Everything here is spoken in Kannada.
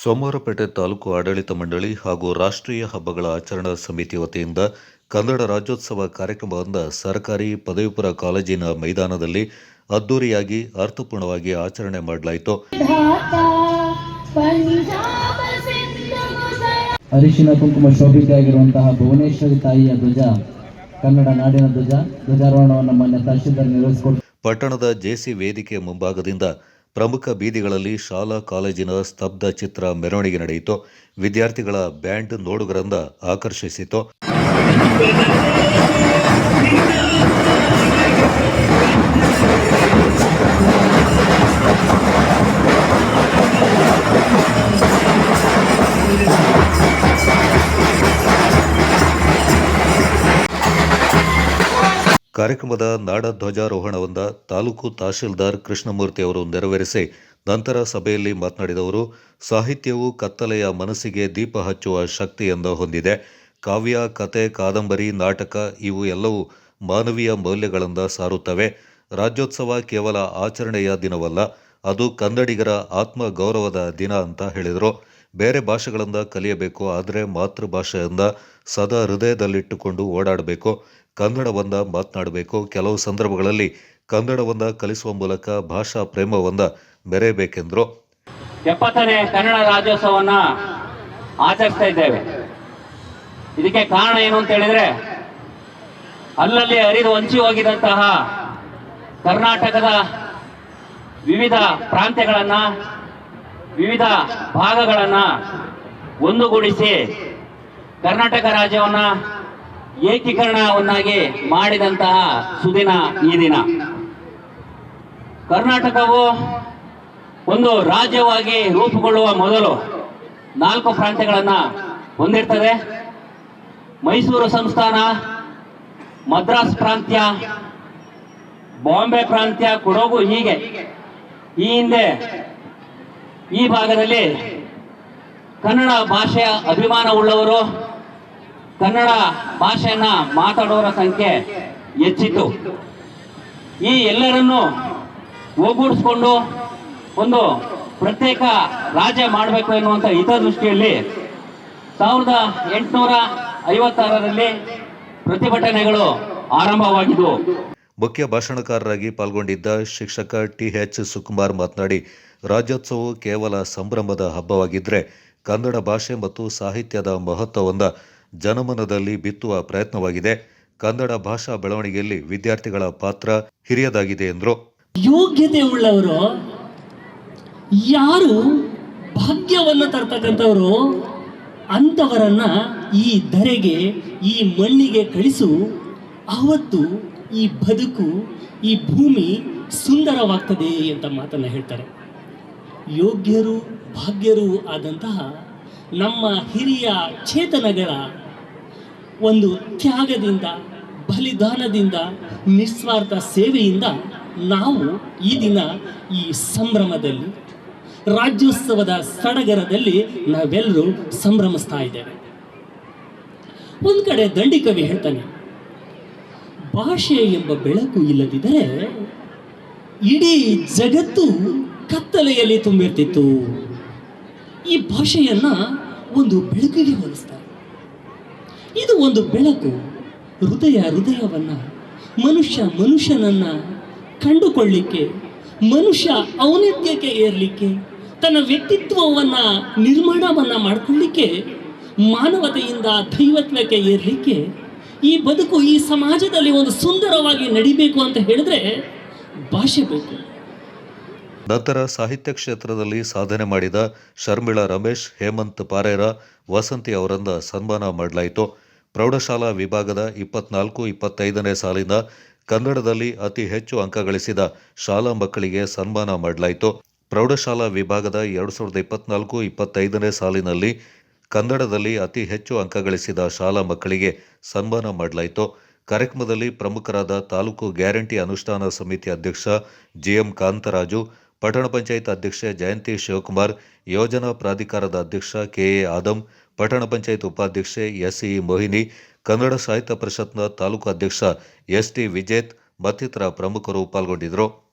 ಸೋಮವಾರಪೇಟೆ ತಾಲೂಕು ಆಡಳಿತ ಮಂಡಳಿ ಹಾಗೂ ರಾಷ್ಟ್ರೀಯ ಹಬ್ಬಗಳ ಆಚರಣಾ ಸಮಿತಿ ವತಿಯಿಂದ ಕನ್ನಡ ರಾಜ್ಯೋತ್ಸವ ಕಾರ್ಯಕ್ರಮವಾದ ಸರ್ಕಾರಿ ಪದವಿಪುರ ಕಾಲೇಜಿನ ಮೈದಾನದಲ್ಲಿ ಅದ್ದೂರಿಯಾಗಿ ಅರ್ಥಪೂರ್ಣವಾಗಿ ಆಚರಣೆ ಮಾಡಲಾಯಿತು. ಅರಿಶಿನ ಕುಂಕುಮ ಶೋಭಿತೆಯಾಗಿರುವಂತಹ ಭುವನೇಶ್ವರಿ ತಾಯಿಯ ಧ್ವಜ ಕನ್ನಡ ನಾಡಿನ ಧ್ವಜ ಧ್ವಜಾರೋಹಣವನ್ನು ಮಾನ್ಯ ತಹಶೀಲ್ದಾರ್ ನಿರ್ವಹಿಸಿಕೊಂಡು ಪಟ್ಟಣದ ಜೆಸಿ ವೇದಿಕೆ ಮುಂಭಾಗದಿಂದ ಪ್ರಮುಖ ಬೀದಿಗಳಲ್ಲಿ ಶಾಲಾ ಕಾಲೇಜಿನ ಸ್ತಬ್ಧ ಚಿತ್ರ ಮೆರವಣಿಗೆ ನಡೆಯಿತು. ವಿದ್ಯಾರ್ಥಿಗಳ ಬ್ಯಾಂಡ್ ನೋಡುಗರಂದ ಆಕರ್ಷಿಸಿತು. ಕಾರ್ಯಕ್ರಮದ ನಾಡ ಧ್ವಜಾರೋಹಣವನ್ನು ತಾಲೂಕು ತಹಶೀಲ್ದಾರ್ ಕೃಷ್ಣಮೂರ್ತಿ ಅವರು ನೆರವೇರಿಸಿ ನಂತರ ಸಭೆಯಲ್ಲಿ ಮಾತನಾಡಿದವರು ಸಾಹಿತ್ಯವು ಕತ್ತಲೆಯ ಮನಸ್ಸಿಗೆ ದೀಪ ಹಚ್ಚುವ ಶಕ್ತಿಯನ್ನು ಹೊಂದಿದೆ. ಕಾವ್ಯ, ಕತೆ, ಕಾದಂಬರಿ, ನಾಟಕ ಇವು ಎಲ್ಲವೂ ಮಾನವೀಯ ಮೌಲ್ಯಗಳಿಂದ ಸಾರುತ್ತವೆ. ರಾಜ್ಯೋತ್ಸವ ಕೇವಲ ಆಚರಣೆಯ ದಿನವಲ್ಲ, ಅದು ಕನ್ನಡಿಗರ ಆತ್ಮ ಗೌರವದ ದಿನ ಅಂತ ಹೇಳಿದರು. ಬೇರೆ ಭಾಷೆಗಳಿಂದ ಕಲಿಯಬೇಕು, ಆದರೆ ಮಾತೃಭಾಷೆಯಿಂದ ಸದಾ ಹೃದಯದಲ್ಲಿಟ್ಟುಕೊಂಡು ಓಡಾಡಬೇಕು. ಕನ್ನಡವನ್ನ ಮಾತನಾಡಬೇಕು. ಕೆಲವು ಸಂದರ್ಭಗಳಲ್ಲಿ ಕನ್ನಡವನ್ನ ಕಲಿಸುವ ಮೂಲಕ ಭಾಷಾ ಪ್ರೇಮವನ್ನು ಮೆರೆಯಬೇಕೆಂದರು. ಎಪ್ಪತ್ತನೇ ಕನ್ನಡ ರಾಜ್ಯೋತ್ಸವವನ್ನ ಆಚರಿಸ್ತಾ ಇದ್ದೇವೆ. ಇದಕ್ಕೆ ಕಾರಣ ಏನು ಅಂತ ಹೇಳಿದ್ರೆ, ಅಲ್ಲಲ್ಲಿ ಹರಿದು ಹಂಚಿ ಹೋಗಿದಂತಹ ಕರ್ನಾಟಕದ ವಿವಿಧ ಪ್ರಾಂತ್ಯಗಳನ್ನು, ವಿವಿಧ ಭಾಗಗಳನ್ನು ಒಂದುಗೂಡಿಸಿ ಕರ್ನಾಟಕ ರಾಜ್ಯವನ್ನ ಏಕೀಕರಣವನ್ನಾಗಿ ಮಾಡಿದಂತಹ ಸುದಿನ ಈ ದಿನ. ಕರ್ನಾಟಕವು ಒಂದು ರಾಜ್ಯವಾಗಿ ರೂಪುಗೊಳ್ಳುವ ಮೊದಲು ನಾಲ್ಕು ಪ್ರಾಂತ್ಯಗಳನ್ನು ಹೊಂದಿರ್ತದೆ. ಮೈಸೂರು ಸಂಸ್ಥಾನ, ಮದ್ರಾಸ್ ಪ್ರಾಂತ್ಯ, ಬಾಂಬೆ ಪ್ರಾಂತ್ಯ, ಕೊಡಗು ಹೀಗೆ. ಈ ಹಿಂದೆ ಈ ಭಾಗದಲ್ಲಿ ಕನ್ನಡ ಭಾಷೆಯ ಅಭಿಮಾನ ಉಳ್ಳವರು ಕನ್ನಡ ಭಾಷೆಯನ್ನ ಮಾತಾಡೋರ ಸಂಖ್ಯೆ ಹೆಚ್ಚಿತು ಈ ಎಲ್ಲರನ್ನು ಒಗ್ಗೂಡಿಸ್ಕೊಂಡು ಒಂದು ಪ್ರತ್ಯೇಕ ರಾಜ್ಯ ಮಾಡಬೇಕು ಎನ್ನುವಂಥ ಹಿತದೃಷ್ಟಿಯಲ್ಲಿ ಸಾವಿರದ ಎಂಟುನೂರ ಐವತ್ತಾರರಲ್ಲಿ ಪ್ರತಿಭಟನೆಗಳು ಆರಂಭವಾಗಿದ್ದವು ಮುಖ್ಯ ಭಾಷಣಕಾರರಾಗಿ ಪಾಲ್ಗೊಂಡಿದ್ದ ಶಿಕ್ಷಕ ಟಿ ಎಚ್ ಸುಕುಮಾರ್ ಮಾತನಾಡಿ ರಾಜ್ಯೋತ್ಸವವು ಕೇವಲ ಸಂಭ್ರಮದ ಹಬ್ಬವಾಗಿದ್ದರೆ ಕನ್ನಡ ಭಾಷೆ ಮತ್ತು ಸಾಹಿತ್ಯದ ಮಹತ್ವವನ್ನು ಜನಮನದಲ್ಲಿ ಬಿತ್ತುವ ಪ್ರಯತ್ನವಾಗಿದೆ. ಕನ್ನಡ ಭಾಷಾ ಬೆಳವಣಿಗೆಯಲ್ಲಿ ವಿದ್ಯಾರ್ಥಿಗಳ ಪಾತ್ರ ಹಿರಿಯದಾಗಿದೆ ಎಂದರು. ಯೋಗ್ಯತೆ ಉಳ್ಳವರು, ಯಾರು ಭಾಗ್ಯವನ್ನು ತರ್ತಕ್ಕಂಥವರು, ಅಂಥವರನ್ನ ಈ ಧರೆಗೆ, ಈ ಮಣ್ಣಿಗೆ ಕಳಿಸು, ಅವತ್ತು ಈ ಬದುಕು, ಈ ಭೂಮಿ ಸುಂದರವಾಗ್ತದೆ ಅಂತ ಮಾತನ್ನು ಹೇಳ್ತಾರೆ. ಯೋಗ್ಯರು, ಭಾಗ್ಯರು ಆದಂತಹ ನಮ್ಮ ಹಿರಿಯ ಚೇತನಗಳ ಒಂದು ತ್ಯಾಗದಿಂದ, ಬಲಿದಾನದಿಂದ, ನಿಸ್ವಾರ್ಥ ಸೇವೆಯಿಂದ ನಾವು ಈ ದಿನ ಈ ಸಂಭ್ರಮದಲ್ಲಿ, ರಾಜ್ಯೋತ್ಸವದ ಸಡಗರದಲ್ಲಿ ನಾವೆಲ್ಲರೂ ಸಂಭ್ರಮಿಸ್ತಾ ಇದ್ದೇವೆ. ಒಂದು ಕಡೆ ದಂಡಿಕವಿ ಹೇಳ್ತಾನೆ, ಭಾಷೆ ಎಂಬ ಬೆಳಕು ಇಲ್ಲದಿದ್ದರೆ ಇಡೀ ಜಗತ್ತು ಕತ್ತಲೆಯಲ್ಲಿ ತುಂಬಿರ್ತಿತ್ತು. ಈ ಭಾಷೆಯನ್ನ ಒಂದು ಬೆಳಕಿಗೆ ಹೋಲಿಸ್ತಾರೆ. ಇದು ಒಂದು ಬೆಳಕು. ಹೃದಯ ಹೃದಯವನ್ನು, ಮನುಷ್ಯ ಮನುಷ್ಯನನ್ನು ಕಂಡುಕೊಳ್ಳಿಕ್ಕೆ, ಮನುಷ್ಯ ಔನ್ನತ್ಯಕ್ಕೆ ಏರಲಿಕ್ಕೆ, ತನ್ನ ವ್ಯಕ್ತಿತ್ವವನ್ನು ನಿರ್ಮಾಣವನ್ನು ಮಾಡಿಕೊಳ್ಳಿಕ್ಕೆ, ಮಾನವತೆಯಿಂದ ದೈವತ್ವಕ್ಕೆ ಏರಲಿಕ್ಕೆ, ಈ ಬದುಕು ಈ ಸಮಾಜದಲ್ಲಿ ಒಂದು ಸುಂದರವಾಗಿ ನಡಿಬೇಕು ಅಂತ ಹೇಳಿದ್ರೆ ಭಾಷೆ ಬೇಕು. ನಂತರ ಸಾಹಿತ್ಯ ಕ್ಷೇತ್ರದಲ್ಲಿ ಸಾಧನೆ ಮಾಡಿದ ಶರ್ಮಿಳಾ ರಮೇಶ್, ಹೇಮಂತ್ ಪಾರೇರ, ವಸಂತಿ ಅವರನ್ನು ಸನ್ಮಾನ ಮಾಡಲಾಯಿತು. ಪ್ರೌಢಶಾಲಾ ವಿಭಾಗದ ಇಪ್ಪತ್ನಾಲ್ಕು, ಇಪ್ಪತ್ತೈದನೇ ಸಾಲಿನ ಕನ್ನಡದಲ್ಲಿ ಅತಿ ಹೆಚ್ಚು ಅಂಕ ಗಳಿಸಿದ ಶಾಲಾ ಮಕ್ಕಳಿಗೆ ಸನ್ಮಾನ ಮಾಡಲಾಯಿತು. ಪ್ರೌಢಶಾಲಾ ವಿಭಾಗದ ಎರಡು ಸಾವಿರದ ಇಪ್ಪತ್ನಾಲ್ಕು, ಇಪ್ಪತ್ತೈದನೇ ಸಾಲಿನಲ್ಲಿ ಕನ್ನಡದಲ್ಲಿ ಅತಿ ಹೆಚ್ಚು ಅಂಕ ಗಳಿಸಿದ ಶಾಲಾ ಮಕ್ಕಳಿಗೆ ಸನ್ಮಾನ ಮಾಡಲಾಯಿತು. ಕಾರ್ಯಕ್ರಮದಲ್ಲಿ ಪ್ರಮುಖರಾದ ತಾಲೂಕು ಗ್ಯಾರಂಟಿ ಅನುಷ್ಠಾನ ಸಮಿತಿ ಅಧ್ಯಕ್ಷ ಜಿಎಂ ಕಾಂತರಾಜು ಪಟ್ಟಣ ಪಂಚಾಯತ್ ಅಧ್ಯಕ್ಷೆ ಜಯಂತಿ ಶಿವಕುಮಾರ್, ಯೋಜನಾ ಪ್ರಾಧಿಕಾರದ ಅಧ್ಯಕ್ಷ ಕೆಎ ಆದಂ, ಪಟ್ಟಣ ಪಂಚಾಯತ್ ಉಪಾಧ್ಯಕ್ಷೆ ಎಸ್ಇ ಮೋಹಿನಿ, ಕನ್ನಡ ಸಾಹಿತ್ಯ ಪರಿಷತ್ನ ತಾಲೂಕು ಅಧ್ಯಕ್ಷ ಎಸ್ಟಿ ವಿಜೇತ್ ಮತ್ತಿತರ ಪ್ರಮುಖರು ಪಾಲ್ಗೊಂಡಿದ್ದರು.